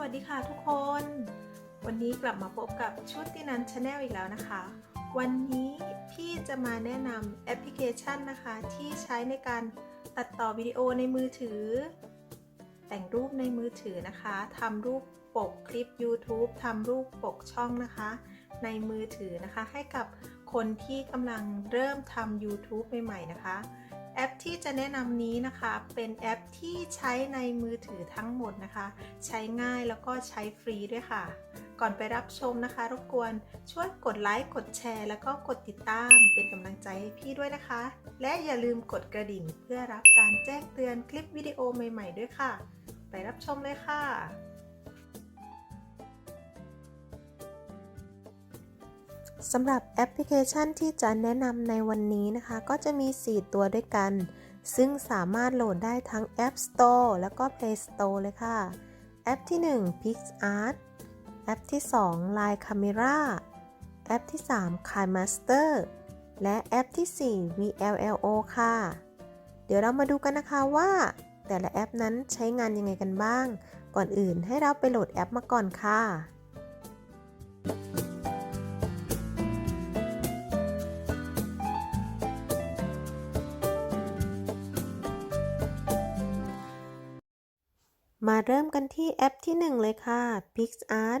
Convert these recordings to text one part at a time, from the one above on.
วัสดีค่ะทุกคน วันนี้กลับมาพบกับชุดตินันชาแนลอีกแล้วนะคะ วันนี้พี่จะมาแนะนำแอปพลิเคชันนะคะ ที่ใช้ในการตัดต่อวิดีโอในมือถือ แต่งรูปในมือถือนะคะทำรูปปกคลิป YouTube ทำรูปปกช่องนะคะ ในมือถือนะคะ ให้กับคนที่กำลังเริ่มทำ YouTube ใหม่ๆนะคะ แอปที่จะแนะนำนี้นะคะเป็นแอปที่ใช้ในมือถือทั้งหมดนะคะ ใช้ง่ายแล้วก็ใช้ฟรีด้วยค่ะ ก่อนไปรับชมนะคะ รบกวนช่วยกดไลค์กดแชร์ แล้วก็กดติดตามเป็นกำลังใจให้พี่ด้วยนะคะ และอย่าลืมกดกระดิ่งเพื่อรับการแจ้งเตือนคลิปวิดีโอใหม่ ๆ ด้วยค่ะ ไปรับชมเลยค่ะ สำหรับแอปพลิเคชันที่จะแนะนำในวันนี้นะคะ ก็จะมี 4 ตัวด้วยกัน ซึ่งสามารถโหลดได้ทั้ง App Store แล้วก็ Play Store เลยค่ะ แอปที่ 1 PixArt แอปที่ 2 Line Camera แอปที่ 3 k i Master และแอปที่ 4 VLLO ค่ะ เดี๋ยวเรามาดูกันนะคะว่า แต่ละแอปนั้นใช้งานยังไงกันบ้าง ก่อนอื่นให้เราไปโหลดแอปมาก่อนค่ะ เริ่มกันที่แอปที่ 1 เลยค่ะ PixArt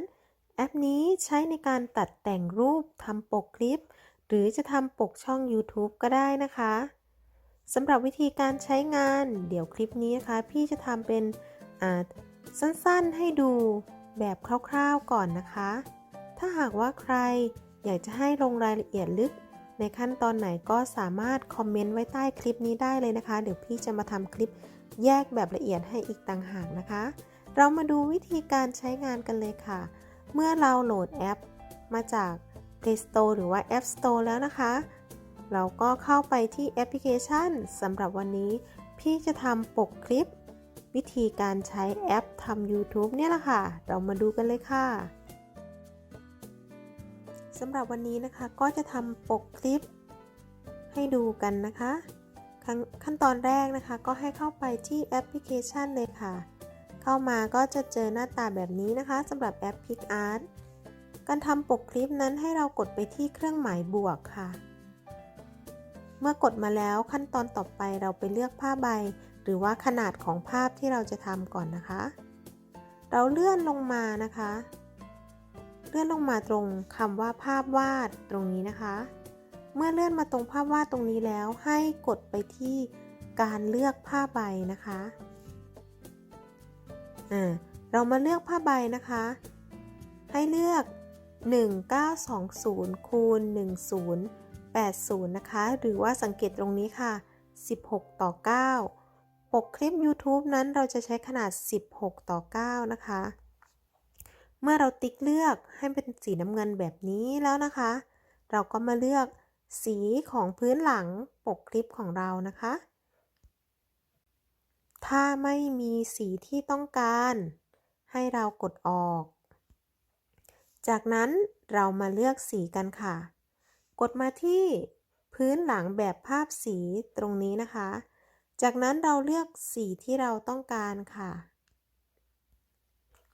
แอปนี้ใช้ในการตัดแต่งรูปทำปกคลิป หรือจะทำปกช่อง YouTube ก็ได้นะคะสำหรับวิธีการใช้งานเดี๋ยวคลิปนี้นะคะ พี่จะทำเป็นสั้นๆให้ดูแบบคร่าวๆก่อนนะคะ ถ้าหากว่าใครอยากจะให้ลงรายละเอียดลึก ในขั้นตอนไหนก็สามารถคอมเมนต์ไว้ใต้คลิปนี้ได้เลยนะคะ เดี๋ยวพี่จะมาทำคลิป แยกแบบละเอียดให้อีกต่างหากนะคะ เรามาดูวิธีการใช้งานกันเลยค่ะ เมื่อเราโหลดแอป มาจาก Play Store หรือว่า App Store แล้วนะคะ เราก็เข้าไปที่แอปพลิเคชันสำหรับวันนี้ พี่จะทำปกคลิป วิธีการใช้แอปทำ YouTube เนี่ยแหละค่ะ เรามาดูกันเลยค่ะสำหรับวันนี้นะคะก็จะทำปกคลิปให้ดูกันนะคะ ขั้นขั้นตอนแรกนะคะ ก็ให้เข้าไปที่แอปพลิเคชันเลยค่ะ เข้ามาก็จะเจอหน้าตาแบบนี้นะคะสำหรับแอป PicArt การทำปกคลิปนั้นให้เรากดไปที่เครื่องหมายบวกค่ะ เมื่อกดมาแล้วขั้นตอนต่อไปเราไปเลือกผ้าใบ หรือว่าขนาดของภาพที่เราจะทำก่อนนะคะ เราเลื่อนลงมานะคะ เลื่อนลงมาตรงคำว่าภาพวาดตรงนี้นะคะ มื่อเลื่อนมาตรงภาพวาดตรงนี้แล้วให้กดไปที่การเลือกผ้าใบนะคะอ่าเรามาเลือกผ้าใบนะคะ ให้เลือก 1920คูณ1080 นะคะ หรือว่าสังเกตตรงนี้ค่ะ 16 ต่อ 9 ปกคลิป YouTube นั้นเราจะใช้ขนาด 16 ต่อ 9 นะคะ เมื่อเราติ๊กเลือกให้เป็นสีน้ำเงินแบบนี้แล้วนะคะ เราก็มาเลือก สีของพื้นหลังปกคลิปของเรานะคะ ถ้าไม่มีสีที่ต้องการ ให้เรากดออก จากนั้นเรามาเลือกสีกันค่ะ กดมาที่พื้นหลังแบบภาพสีตรงนี้นะคะ จากนั้นเราเลือกสีที่เราต้องการค่ะ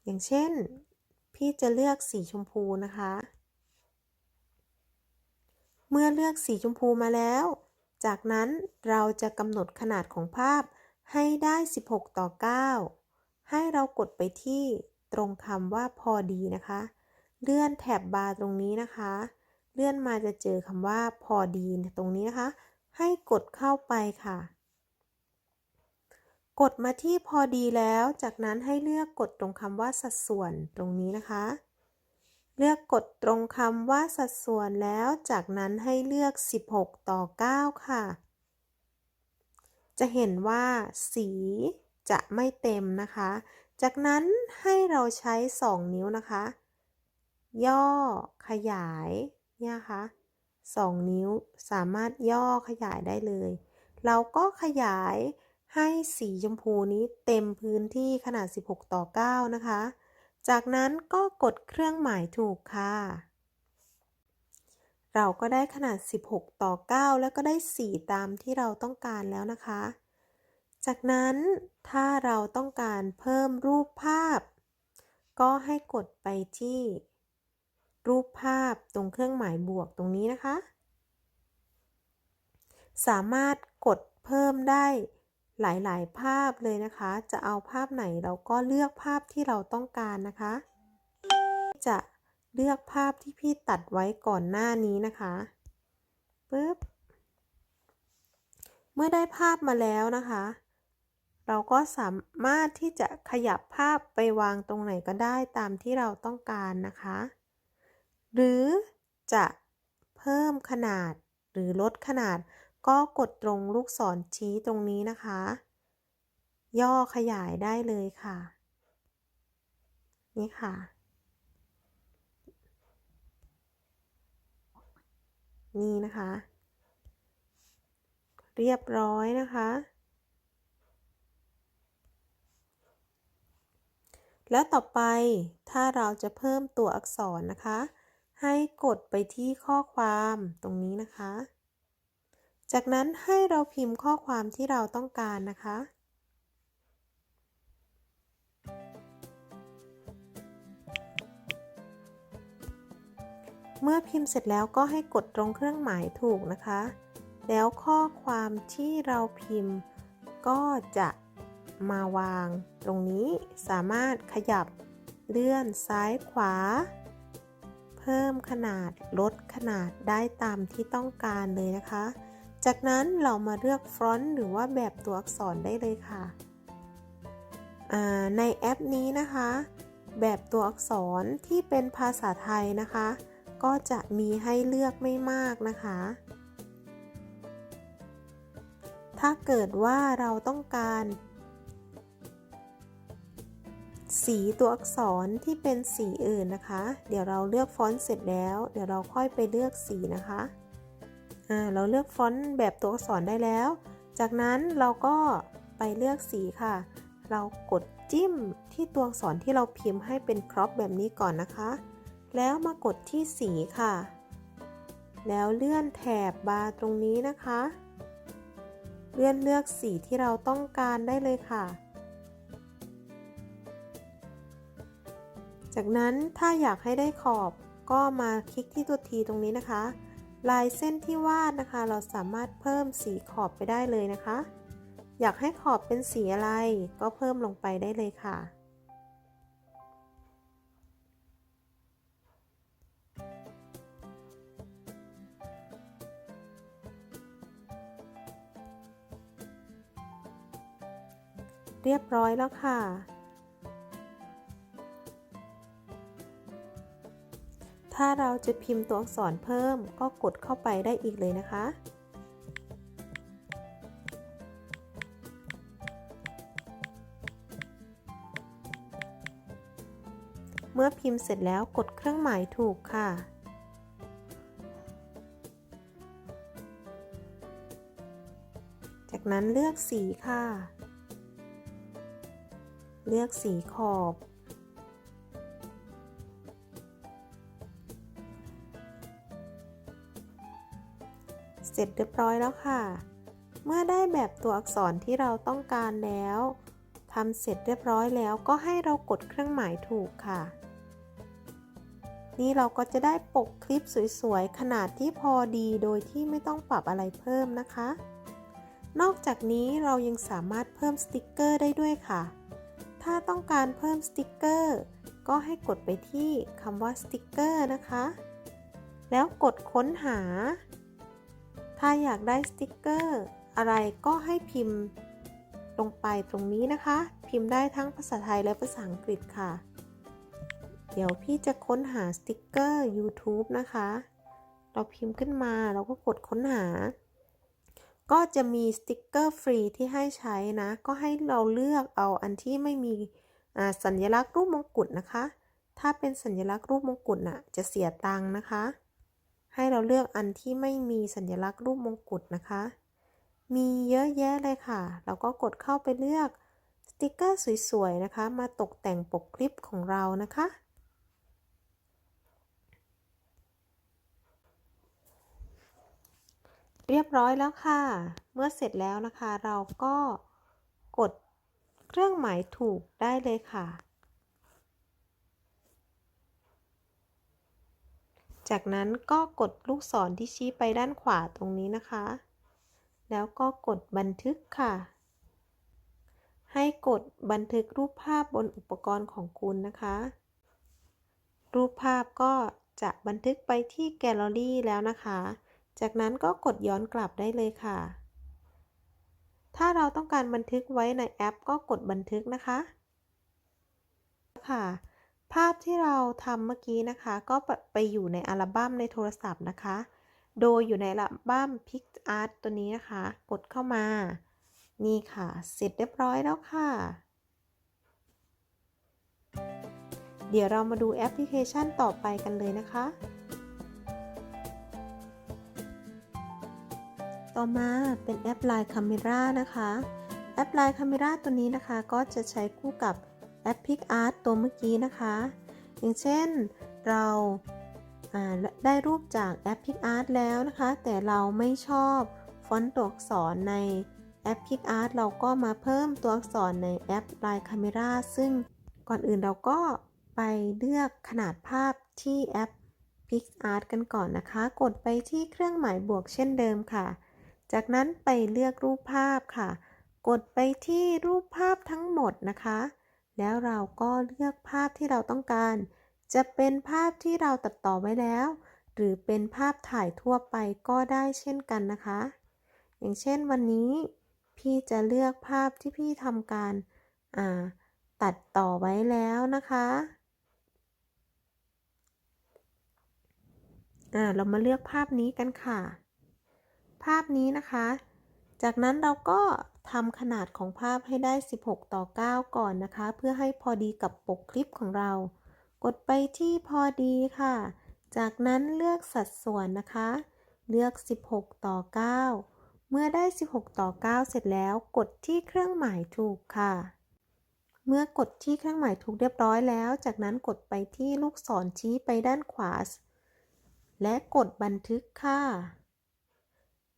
อย่างเช่น พี่จะเลือกสีชมพูนะคะ เมื่อเลือกสีชมพูมาแล้ว จากนั้นเราจะกำหนดขนาดของภาพให้ได้ 16 ต่อ 9 ให้เรากดไปที่ตรงคำว่าพอดีนะคะ เลื่อนแถบบาร์ตรงนี้นะคะ เลื่อนมาจะเจอคำว่าพอดีตรงนี้นะคะ ให้กดเข้าไปค่ะ กดมาที่พอดีแล้ว จากนั้นให้เลือกกดตรงคำว่าสัดส่วนตรงนี้นะคะ เลือกกดตรงคำว่าสัดส่วนแล้วจากนั้นให้เลือก 16 ต่อ 9 ค่ะ จะเห็นว่าสีจะไม่เต็มนะคะ จากนั้นให้เราใช้ 2 นิ้วนะคะ ย่อขยายเนี่ยค่ะ2 นิ้วสามารถย่อขยายได้เลย เราก็ขยายให้สีชมพูนี้เต็มพื้นที่ขนาด 16 ต่อ 9 นะคะ จากนั้นก็กดเครื่องหมายถูกค่ะ เราก็ได้ขนาด 16 ต่อ 9 แล้วก็ได้สีตามที่เราต้องการแล้วนะคะ จากนั้นถ้าเราต้องการเพิ่มรูปภาพ ก็ให้กดไปที่ รูปภาพตรงเครื่องหมายบวกตรงนี้นะคะ สามารถกดเพิ่มได้ หลายๆ ภาพเลยนะคะ จะเอาภาพไหนเราก็เลือกภาพที่เราต้องการนะคะ จะเลือกภาพที่พี่ตัดไว้ก่อนหน้านี้นะคะปึ๊บ เมื่อได้ภาพมาแล้วนะคะ เราก็สามารถที่จะขยับภาพไปวางตรงไหนก็ได้ตามที่เราต้องการนะคะ หรือจะเพิ่มขนาดหรือลดขนาด ก็กดตรงลูกศรชี้ตรงนี้นะคะ ย่อขยายได้เลยค่ะ นี่ค่ะ นี่นะคะ เรียบร้อยนะคะ แล้วต่อไปถ้าเราจะเพิ่มตัวอักษรนะคะ ให้กดไปที่ข้อความตรงนี้นะคะ จากนั้นให้เราพิมพ์ข้อความที่เราต้องการนะคะ เมื่อพิมพ์เสร็จแล้วก็ให้กดตรงเครื่องหมายถูกนะคะ แล้วข้อความที่เราพิมพ์ก็จะมาวางตรงนี้สามารถขยับเลื่อนซ้ายขวา เพิ่มขนาดลดขนาดได้ตามที่ต้องการเลยนะคะ จากนั้นเรามาเลือกฟอนต์หรือว่าแบบตัวอักษรได้เลยค่ะ ในแอปนี้นะคะ แบบตัวอักษรที่เป็นภาษาไทยนะคะ ก็จะมีให้เลือกไม่มากนะคะ ถ้าเกิดว่าเราต้องการ สีตัวอักษรที่เป็นสีอื่นนะคะ เดี๋ยวเราเลือกฟอนต์เสร็จแล้ว เดี๋ยวเราค่อยไปเลือกสีนะคะ เราเลือกฟอนต์แบบตัวอักษรได้แล้ว จากนั้นเราก็ไปเลือกสีค่ะ เรากดจิ้มที่ตัวอักษรที่เราพิมพ์ให้เป็นครอปแบบนี้ก่อนนะคะ แล้วมากดที่สีค่ะ แล้วเลื่อนแถบบาร์ตรงนี้นะคะ เลื่อนเลือกสีที่เราต้องการได้เลยค่ะ จากนั้นถ้าอยากให้ได้ขอบก็มาคลิกที่ตัวทีตรงนี้นะคะ ลายเส้นที่วาดนะคะ เราสามารถเพิ่มสีขอบไปได้เลยนะคะ อยากให้ขอบเป็นสีอะไรก็เพิ่มลงไปได้เลยค่ะ เรียบร้อยแล้วค่ะ ถ้าเราจะพิมพ์ตัวอักษรเพิ่มก็กดเข้าไปได้อีกเลยนะคะ เมื่อพิมพ์เสร็จแล้วกดเครื่องหมายถูกค่ะจากนั้นเลือกสีค่ะ เลือกสีขอบ เสร็จเรียบร้อยแล้วค่ะ เมื่อได้แบบตัวอักษรที่เราต้องการแล้วทำเสร็จเรียบร้อยแล้วก็ให้เรากดเครื่องหมายถูกค่ะ นี่เราก็จะได้ปกคลิปสวยๆ ขนาดที่พอดีโดยที่ไม่ต้องปรับอะไรเพิ่มนะคะ นอกจากนี้เรายังสามารถเพิ่มสติกเกอร์ได้ด้วยค่ะ ถ้าต้องการเพิ่มสติกเกอร์ก็ให้กดไปที่คำว่าสติกเกอร์นะคะ แล้วกดค้นหา ถ้าอยากได้สติกเกอร์อะไรก็ให้พิมพ์ลงไปตรงนี้นะคะ พิมพ์ได้ทั้งภาษาไทยและภาษาอังกฤษค่ะ เดี๋ยวพี่จะค้นหาสติกเกอร์ YouTube นะคะ เราพิมพ์ขึ้นมาเราก็กดค้นหา ก็จะมีสติกเกอร์ฟรีที่ให้ใช้นะ ก็ให้เราเลือกเอาอันที่ไม่มีสัญลักษณ์รูปมงกุฎนะคะ ถ้าเป็นสัญลักษณ์รูปมงกุฎน่ะจะเสียตังค์นะคะ ให้เราเลือกอันที่ไม่มีสัญลักษณ์รูปมงกุฎนะคะ มีเยอะแยะเลยค่ะ เราก็กดเข้าไปเลือกสติกเกอร์สวยๆนะคะ มาตกแต่งปกคลิปของเรานะคะ เรียบร้อยแล้วค่ะ เมื่อเสร็จแล้วนะคะ เราก็กดเครื่องหมายถูกได้เลยค่ะ จากนั้นก็กดลูกศรที่ชี้ไปด้านขวาตรงนี้นะคะ แล้วก็กดบันทึกค่ะ ให้กดบันทึกรูปภาพบนอุปกรณ์ของคุณนะคะ รูปภาพก็จะบันทึกไปที่แกลเลอรี่แล้วนะคะ จากนั้นก็กดย้อนกลับได้เลยค่ะ ถ้าเราต้องการบันทึกไว้ในแอปก็กดบันทึกนะคะ ค่ะ ภาพที่เราทำเมื่อกี้นะคะ ก็ไปอยู่ในอัลบั้มในโทรศัพท์นะคะ โดยอยู่ในอัลบั้ม PicArt ตัวนี้นะคะ กดเข้ามา นี่ค่ะ เสร็จเรียบร้อยแล้วค่ะ เดี๋ยวเรามาดูแอปพลิเคชันต่อไปกันเลยนะคะ ต่อมาเป็นแอป Line Camera นะคะ แอป Line Camera ตัวนี้นะคะ ก็จะใช้คู่กับ แอป PicArt ตัวเมื่อกี้นะคะ อย่างเช่นเราได้รูปจากแอป PicArt แล้วนะคะ แต่เราไม่ชอบฟอนต์ตัวอักษรในแอป PicArt เราก็มาเพิ่มตัวอักษรในแอป Line Camera ซึ่งก่อนอื่นเราก็ไปเลือกขนาดภาพที่แอป PicArt กันก่อนนะคะ กดไปที่เครื่องหมายบวกเช่นเดิมค่ะ จากนั้นไปเลือกรูปภาพค่ะ กดไปที่รูปภาพทั้งหมดนะคะ แล้วเราก็เลือกภาพที่เราต้องการ จะเป็นภาพที่เราตัดต่อไว้แล้ว หรือเป็นภาพถ่ายทั่วไปก็ได้เช่นกันนะคะ อย่างเช่นวันนี้ พี่จะเลือกภาพที่พี่ทำการตัดต่อไว้แล้วนะคะเรามาเลือกภาพนี้กันค่ะ ภาพนี้นะคะ จากนั้นเราก็ ทำขนาดของภาพให้ได้ 16 ต่อ 9 ก่อนนะคะ เพื่อให้พอดีกับปกคลิปของเรา กดไปที่พอดีค่ะ จากนั้นเลือกสัดส่วนนะคะ เลือก 16 ต่อ 9 เมื่อได้ 16 ต่อ 9 เสร็จแล้ว กดที่เครื่องหมายถูกค่ะ เมื่อกดที่เครื่องหมายถูกเรียบร้อยแล้ว จากนั้นกดไปที่ลูกศรชี้ไปด้านขวา และกดบันทึกค่ะ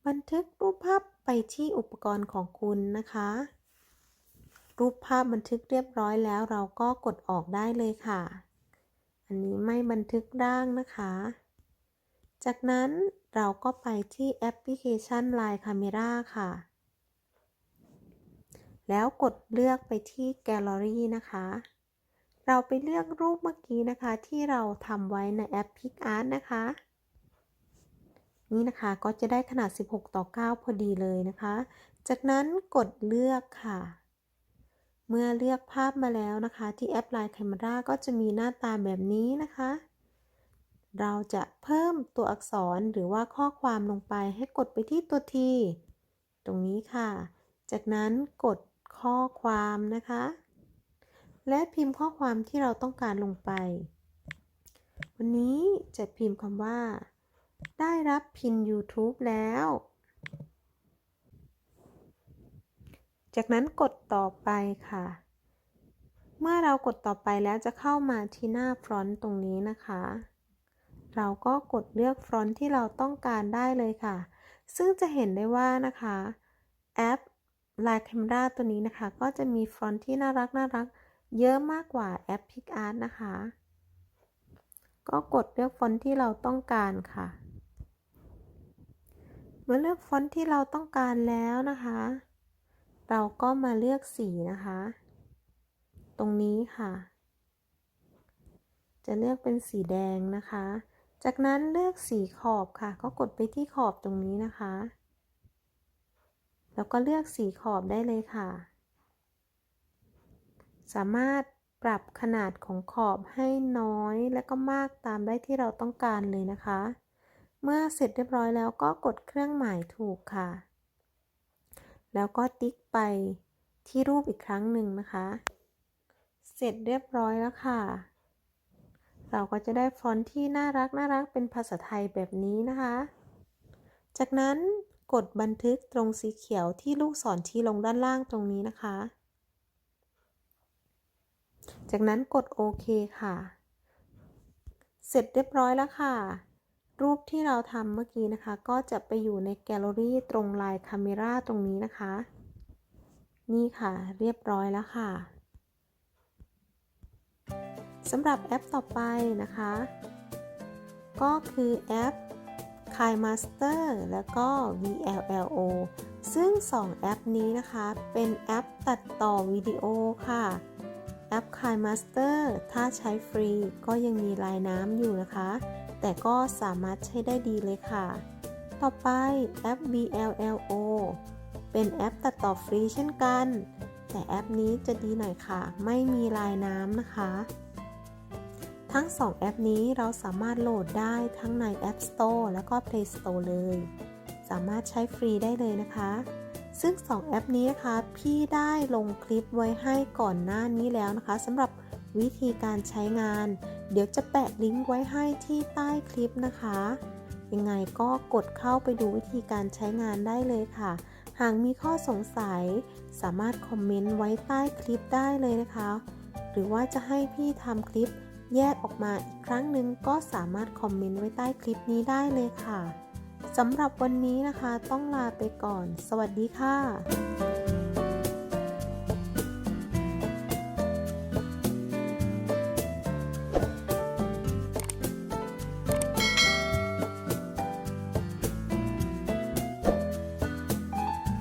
บันทึกรูปภาพ ไปที่อุปกรณ์ของคุณนะคะ รูปภาพบันทึกเรียบร้อยแล้วเราก็กดออกได้เลยค่ะ อันนี้ไม่บันทึกร่างนะคะ จากนั้นเราก็ไปที่แอปพลิเคชัน Line Camera ค่ะ แล้วกดเลือกไปที่แกลเลอรี่นะคะ เราไปเลือกรูปเมื่อกี้นะคะที่เราทำไว้ในแอป PicArt นะคะ นี่นะคะก็จะได้ขนาด 16 ต่อ 9 พอดีเลยนะคะ จากนั้นกดเลือกค่ะ เมื่อเลือกภาพมาแล้วนะคะ ที่แอป Line Camera ก็จะมีหน้าตาแบบนี้นะคะ เราจะเพิ่มตัวอักษรหรือว่าข้อความลงไปให้กดไปที่ตัว T ตรงนี้ค่ะ จากนั้นกดข้อความนะคะ และพิมพ์ข้อความที่เราต้องการลงไป วันนี้จะพิมพ์คำว่า ได้รับพิน YouTube แล้ว จากนั้นกดต่อไปค่ะ เมื่อเรากดต่อไปแล้วจะเข้ามาที่หน้าฟรอนต์ตรงนี้นะคะ เราก็กดเลือกฟรอนต์ที่เราต้องการได้เลยค่ะ ซึ่งจะเห็นได้ว่านะคะแอป Line Camera ตัวนี้นะคะ ก็จะมีฟรอนต์ที่น่ารักน่ารักเยอะมากกว่าแอป PicArt นะคะ ก็กดเลือกฟอนต์ที่เราต้องการค่ะ มื่อเลือกฟอนต์ที่เราต้องการแล้วนะคะ เราก็มาเลือกสีนะคะ ตรงนี้ค่ะ จะเลือกเป็นสีแดงนะคะ จากนั้นเลือกสีขอบค่ะ ก็กดไปที่ขอบตรงนี้นะคะ แล้วก็เลือกสีขอบได้เลยค่ะ สามารถปรับขนาดของขอบให้น้อยและก็มากตามได้ที่เราต้องการเลยนะคะ เมื่อเสร็จเรียบร้อยแล้วก็กดเครื่องหมายถูกค่ะ แล้วก็ติ๊กไปที่รูปอีกครั้งหนึ่งนะคะ เสร็จเรียบร้อยแล้วค่ะ เราก็จะได้ฟอนต์ที่น่ารักน่ารักเป็นภาษาไทยแบบนี้นะคะ จากนั้นกดบันทึกตรงสีเขียวที่ลูกศรชี้ลงด้านล่างตรงนี้นะคะ จากนั้นกดโอเคค่ะ เสร็จเรียบร้อยแล้วค่ะ รูปที่เราทำเมื่อกี้นะคะ ก็จะไปอยู่ในแกลเลอรี่ตรงลายคาเมราตรงนี้นะคะ นี่ค่ะเรียบร้อยแล้วค่ะสำหรับแอปต่อไปนะคะ ก็คือแอป KiMaster แล้วก็ VLLO ซึ่ง 2 แอปนี้นะคะ เป็นแอปตัดต่อวิดีโอค่ะ แอป KiMaster ถ้าใช้ฟรีก็ยังมีลายน้ำอยู่นะคะ แต่ก็สามารถใช้ได้ดีเลยค่ะ ต่อไปแอป VLLO เป็นแอปตัดต่อฟรีเช่นกัน แต่แอปนี้จะดีหน่อยค่ะ ไม่มีลายน้ำนะคะ ทั้ง 2 แอปนี้เราสามารถโหลดได้ทั้งใน App Store แล้วก็ Play Store เลย สามารถใช้ฟรีได้เลยนะคะ ซึ่ง 2 แอปนี้นะคะ พี่ได้ลงคลิปไว้ให้ก่อนหน้านี้แล้วนะคะสำหรับวิธีการใช้งาน เดี๋ยวจะแปะลิงก์ไว้ให้ที่ใต้คลิปนะคะ ยังไงก็กดเข้าไปดูวิธีการใช้งานได้เลยค่ะ หากมีข้อสงสัย สามารถคอมเมนต์ไว้ใต้คลิปได้เลยนะคะ หรือว่าจะให้พี่ทำคลิปแยกออกมาอีกครั้งหนึ่งก็สามารถคอมเมนต์ไว้ใต้คลิปนี้ได้เลยค่ะสำหรับวันนี้นะคะต้องลาไปก่อน สวัสดีค่ะ